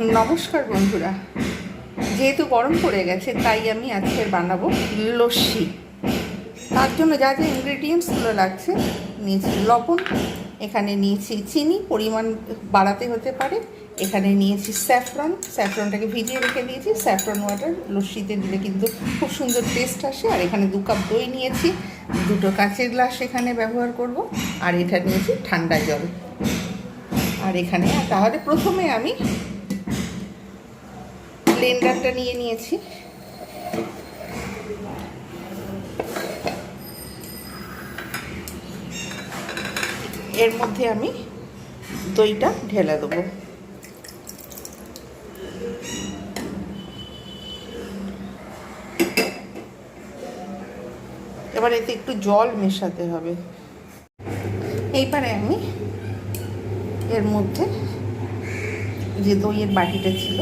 নমস্কার বন্ধুরা। যেহেতু গরম পড়ে গেছে, তাই আমি আজকে বানাবো লস্যি। তার জন্য যা যা ইনগ্রেডিয়েন্টসগুলো লাগছে, নিয়েছি লবণ, এখানে নিয়েছি চিনি, পরিমাণ বাড়াতে হতে পারে। এখানে নিয়েছি স্যাফরন, স্যাফরনটাকে ভিজিয়ে রেখে দিয়েছি। স্যাফরন ওয়াটার লস্যিতে দিলে কিন্তু খুব সুন্দর টেস্ট আসে। আর এখানে দু কাপ দই নিয়েছি, দুটো কাঁচের গ্লাস এখানে ব্যবহার করব। আর এটা নিয়েছি ঠান্ডা জল। আর এখানে, তাহলে প্রথমে আমি ব্লেন্ডারটা নিয়ে নিয়েছি। এর মধ্যে আমি দইটা ঢেলে দেবো। এবার এতে একটু জল মেশাতে হবে। এইবারে আমি এর মধ্যে যে দইয়ের বাটিটা ছিল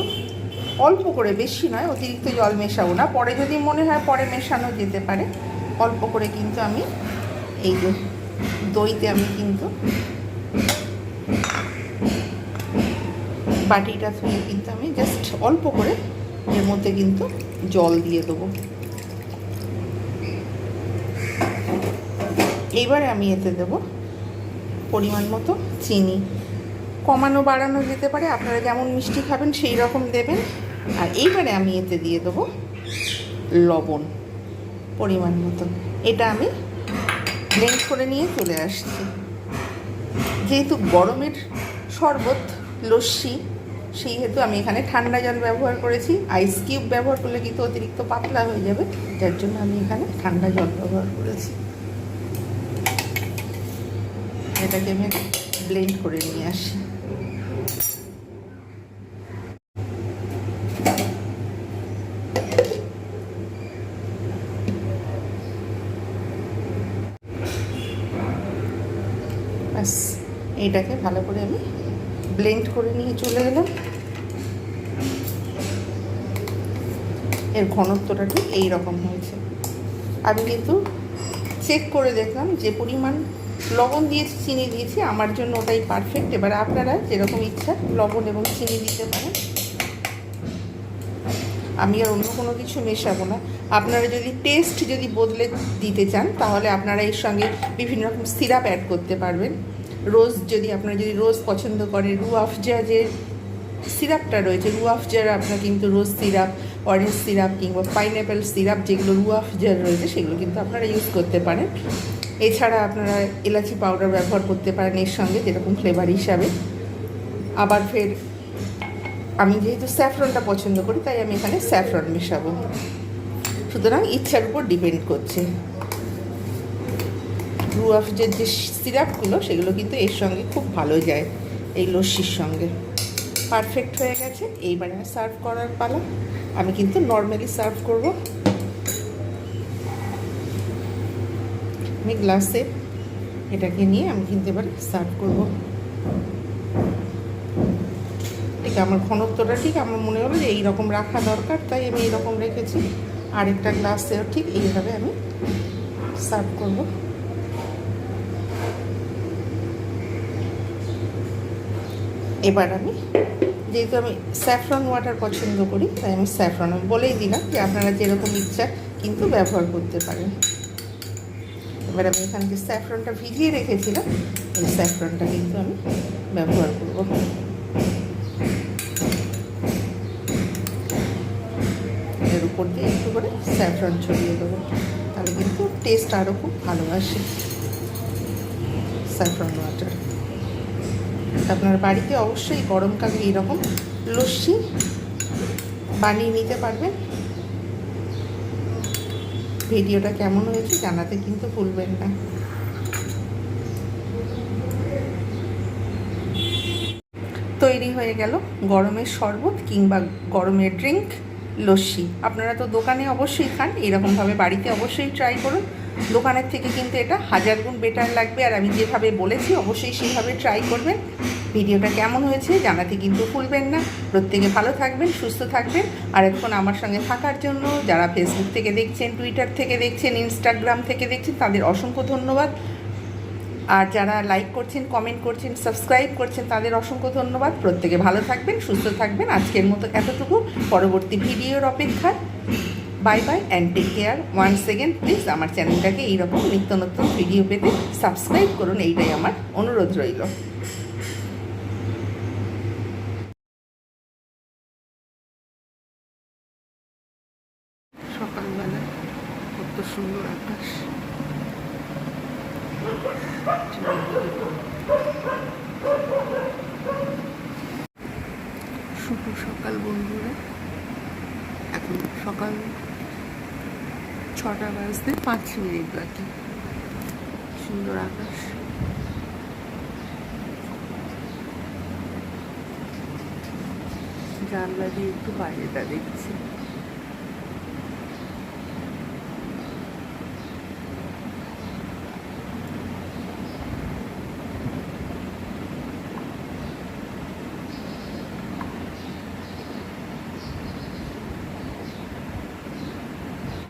অল্প করে, বেশি নয়, অতিরিক্ত জল মেশাবো না। পরে যদি মনে হয় পরে মেশানো যেতে পারে। অল্প করে কিন্তু আমি এই যে দইতে আমি কিন্তু বাটিটা ধুয়ে কিন্তু আমি জাস্ট অল্প করে এর মধ্যে কিন্তু জল দিয়ে দেবো। এইবারে আমি এতে দেব পরিমাণ মতো চিনি। কমানো বাড়ানো যেতে পারে। আপনারা যেমন মিষ্টি খাবেন, সেই রকম দেবেন। আর এইবারে আমি এতে দিয়ে দেবো লবণ পরিমাণ মতো। এটা আমি ব্লেন্ড করে নিয়ে চলে আসছি। যেহেতু গরমের শরবত, লস্যি সেই হেতু আমি এখানে ঠান্ডা জল ব্যবহার করেছি। আইস কিউব ব্যবহার করলে কিন্তু অতিরিক্ত পাতলা হয়ে যাবে। যার জন্য আমি এখানে ঠান্ডা জল ব্যবহার করেছি। এটাকে আমি ব্লেন্ড করে নিয়ে আসি এইটাকে ভালো করে আমি ব্লেন্ড করে নিয়ে চলে এলাম। এর ঘনত্বটা ঠিক এইরকম হয়েছে। আমি কিন্তু চেক করে দেখলাম যে পরিমাণ লবণ দিয়েছি, চিনি দিয়েছি, আমার জন্য ওটাই পারফেক্ট এবার আপনারা যেরকম ইচ্ছা লবণ এবং চিনি দিতে পারেন। আমি আর অন্য কোনো কিছু মেশাবো না। আপনারা যদি টেস্ট যদি বদলে দিতে চান, তাহলে আপনারা এর সঙ্গে বিভিন্ন রকম সিরাপ অ্যাড করতে পারবেন। রোজ যদি আপনারা যদি রোজ পছন্দ করেন, রু আফজা যে সিরাপটা রয়েছে, রু আফজার আপনার কিন্তু রোজ সিরাপ, অরেঞ্জ সিরাপ কিংবা পাইনঅ্যাপেল সিরাপ যেগুলো রু আফজার রয়েছে, সেগুলো কিন্তু আপনারা ইউজ করতে পারেন। এছাড়া আপনারা এলাচি পাউডার ব্যবহার করতে পারেন এর সঙ্গে, যেরকম ফ্লেভার হিসাবে। আবার ফের আমি যেহেতু স্যাফরনটা পছন্দ করি, তাই আমি এখানে স্যাফরন মেশাবো। সুতরাং ইচ্ছার উপর ডিপেন্ড করছে। রু আফজের যে সিরাপগুলো সেগুলো কিন্তু এর সঙ্গে খুব ভালো যায়, এই লস্যির সঙ্গে। পারফেক্ট হয়ে গেছে। এইবারে আমি সার্ভ করার পালা। আমি কিন্তু নর্মালি সার্ভ করব। আমি গ্লাসে এটাকে নিয়ে আমি কিন্তু এবারে সার্ভ করব। ঠিক, আমার ঘনত্বটা ঠিক, আমার মনে হলো যে এইরকম রাখা দরকার, তাই আমি এইরকম রেখেছি। আরেকটা গ্লাসেও ঠিক এইভাবে আমি সার্ভ করব। এবার আমি, যেহেতু আমি স্যাফরন ওয়াটার পছন্দ করি, তাই আমি স্যাফরন বলেই দিলাম যে আপনারা যেরকম ইচ্ছা কিন্তু ব্যবহার করতে পারেন। এবার আমি এখানে যে স্যাফরনটা ভিজিয়ে রেখেছিলাম এই স্যাফরনটা কিন্তু আমি ব্যবহার করব। এর উপর দিয়ে একটু করে স্যাফরন ছড়িয়ে দেবো, তাহলে কিন্তু টেস্ট আরও খুব ভালো আসে। স্যাফরন ওয়াটার আপনার বাড়িতে অবশ্যই গরমকালে এইরকম লস্যি বানিয়ে নিতে পারবেন। ভিডিওটা কেমন হয়েছে জানাতে কিন্তু ভুলবেন না। তৈরি হয়ে গেল গরমের শরবত কিংবা গরমের ড্রিঙ্ক। লস্যি। আপনারা তো দোকানে অবশ্যই খান, এরকমভাবে বাড়িতে অবশ্যই ট্রাই করুন। দোকানের থেকে কিন্তু এটা হাজার গুণ বেটার লাগবে, আর আমি যেভাবে বলেছি অবশ্যই সেইভাবে ট্রাই করবেন। ভিডিওটা কেমন হয়েছে জানাতে কিন্তু ভুলবেন না। প্রত্যেকে ভালো থাকবেন, সুস্থ থাকবেন। আর এখন আমার সঙ্গে থাকার জন্য যারা ফেসবুক থেকে দেখছেন টুইটার থেকে দেখছেন ইনস্টাগ্রাম থেকে দেখছেন, তাদের অসংখ্য ধন্যবাদ। আর যারা লাইক করছেন কমেন্ট করছেন সাবস্ক্রাইব করছেন, তাদের অসংখ্য ধন্যবাদ। প্রত্যেকে ভালো থাকবেন, সুস্থ থাকবেন। আজকের মতো এতটুকু। পরবর্তী ভিডিওর অপেক্ষায়। Bye bye and take care one second please আমার চ্যানেলটাকে এইরকম নিত্য নতুন ভিডিও পেতে সাবস্ক্রাইব করুন। এইটাই আমার অনুরোধ রইল। সকালবেলা কত সুন্দর আকাশ। শুভ সকাল বন্ধুরা। এখন সকাল ছটা বাজতে পাঁচ মিনিট বাকি। সুন্দর আকাশ। জানলা দিয়ে একটু বাইরেটা দেখছি।